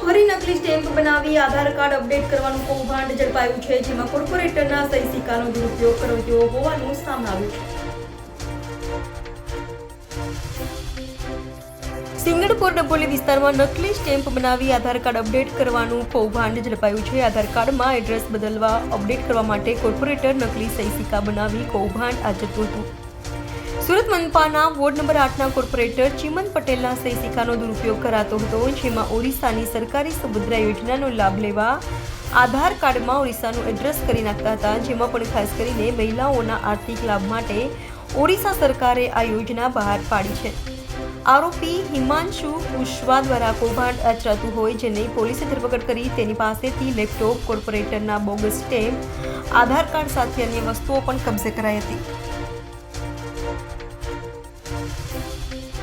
નકલી સ્ટેમ્પ બનાવી આધાર card update કરવાનું કૌભાંડ ઝડપાયું છે, જેમાં કોર્પોરેટરના સહી સિક્કાનો દુરુપયોગ કર્યો હોવાનું સામે આવ્યું છે. સિંગણપુર ડબોલી વિસ્તારમાં નકલી સ્ટેમ્પ બનાવી આધાર કાર્ડ અપડેટ કરવાનું કૌભાંડ ઝડપાયું છે. આધાર કાર્ડમાં એડ્રેસ બદલવા અપડેટ કરવા માટે કોર્પોરેટર નકલી સહી સિક્કા બનાવી કૌભાંડ આચરતું હતું. મનપાના વોર્ડ નંબર આઠના કોર્પોરેટર ચિમન પટેલના સહી દુરુપયોગ કરાતો હતો, જેમાં ઓરિસ્સાની સરકારી સુભદ્રા યોજનાનો લાભ લેવા આધાર કાર્ડમાં ઓરિસ્સાનું એડ્રેસ કરી નાખતા હતા, જેમાં પણ ખાસ કરીને મહિલાઓના આર્થિક લાભ માટે ઓરિસ્સા સરકારે આ યોજના બહાર પાડી છે. આરોપી હિમાંશુ કુશવા દ્વારા કૌભાંડ આચરાતું હોય, જેને પોલીસે ધરપકડ કરી તેની પાસેથી લેપટોપ, કોર્પોરેટરના બોગસ, સ્ટેમ્પ, આધાર કાર્ડ સાથે અન્ય વસ્તુઓ પણ કબજે કરાઈ હતી.